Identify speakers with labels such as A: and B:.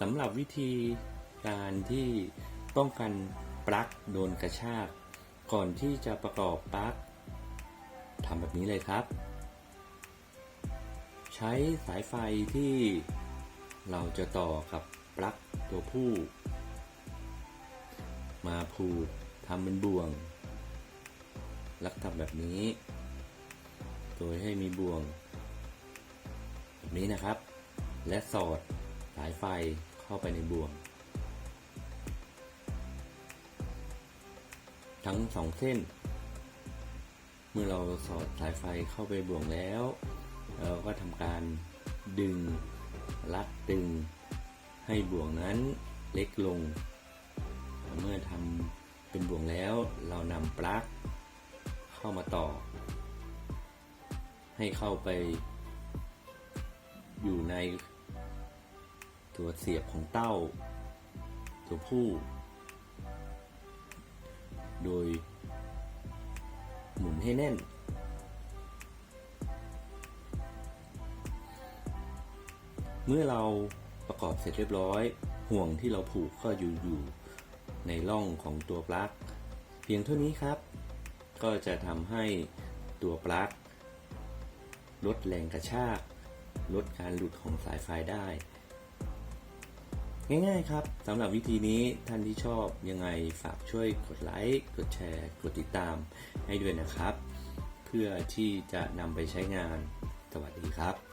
A: สำหรับวิธีการที่ป้องกันปลั๊กโดนกระชาก ก่อนที่จะประกอบปลั๊กทำแบบนี้เลยครับ ใช้สายไฟที่เราจะต่อกับปลั๊กตัวผู้ มาผูกทำเป็นบ่วง ลักทำแบบนี้ โดยให้มีบ่วง แบบนี้นะครับ และสอดายไฟเข้าไปในบ่วง ทั้งสองเส้น เมื่อเราสอดสายไฟเข้าไปบ่วงแล้ว เราก็ทำการดึงรัดดึง ให้บ่วงนั้นเล็กลง เมื่อทำเป็นบ่วงแล้วเรานำปลั๊กเข้ามาต่อ ให้เข้าไปอยู่ใน ตัวเสียบของเต้า ตัวผู้ โดย หมุนให้แน่น เมื่อเราประกอบเสร็จเรียบร้อย ห่วงที่เราผูกก็อยู่อยู่ในร่องของตัวปลั๊ก เพียงเท่านี้ครับ ก็จะทำให้ตัวปลั๊กลดแรงกระชาก ลดการหลุดของสายไฟได้ ง่ายๆครับสำหรับวิธีนี้ท่านที่ชอบยังไงฝากช่วยกดไลค์กดแชร์ กดติดตามให้ด้วยนะครับ เพื่อที่จะนำไปใช้งานสวัสดีครับ